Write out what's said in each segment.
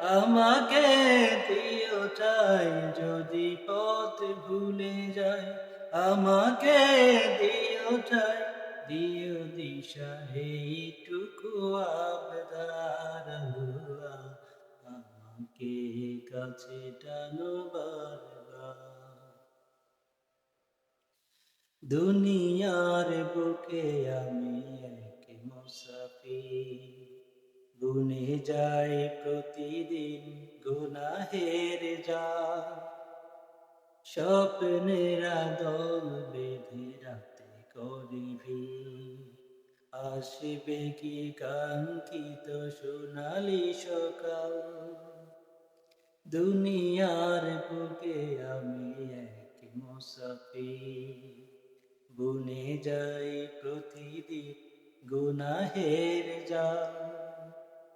আমাকে দিও ঠাই যদি পথ ভুলে যায় আমাকে দিও ঠাই দিও দিশা, এইটুকু আবদার আমাকে কাছে টানো দুনিয়ার বুকে আমি যায় প্রতিদিন গুনাহের যা স্বপ্নের দল বেঁধে রাতে করিবি আসবে কি কাঙ্ক্ষিত সোনালি সকাল? দুনিয়ার বুকে আমি এক মুসাফির। বুনে যাই প্রতিদিন গুনাহের যা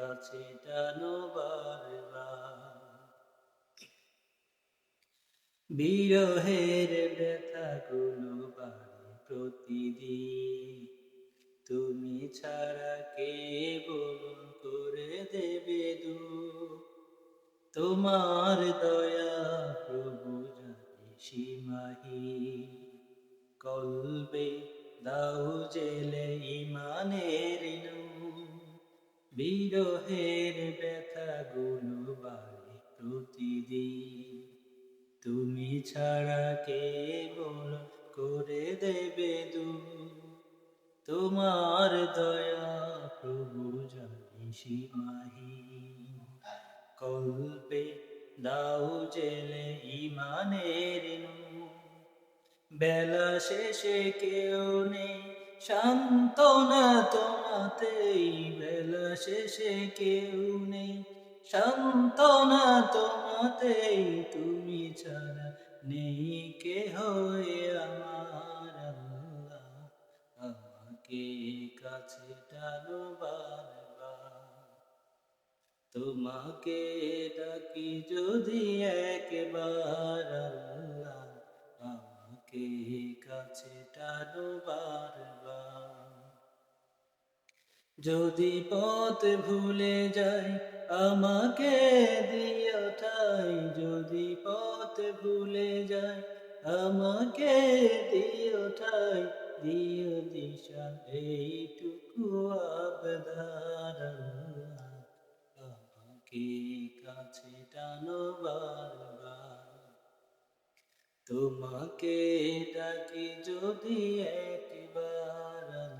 কাছে বিরহের ব্যথাগুলো বাড়ে প্রতিদিন। তুমি ছাড়া কে বলুন করে দেবে দু তোমার দয়া প্রভু জানে সীমাহি। কলবে দাও জেলে ইমানের নূর বিরহের ব্যথাগুলো বাড়ে প্রতিদিন। তুমি ছাড়া কে বল করে দেবে দু তোমার দয়া প্রভু জানি সীমাহি কল্পে দাও জেলে ইমানের নূর। বেলা শেষে কেউ নেই, সান্ত্বনা তোমাতেই বেলা শেষে কেউ নেই। সান্ত্বনা তোমাতেই তুমি ছাড়া নেই কে হয়ে আমার আমাকে কাছে টানো তোমাকে ডাকি যদি একবার আল্লাহ, আমাকে কাছে টানো বারবার। যদি পথ ভুলে যাই, আমাকে দিও ঠাই যদি পথ ভুলে যাই, আমাকে দিও ঠাই দিও দিশা, এইটুকু আবদার আমাকে কাছে টানো বারবার। তোমাকে ডাকি যদি একবার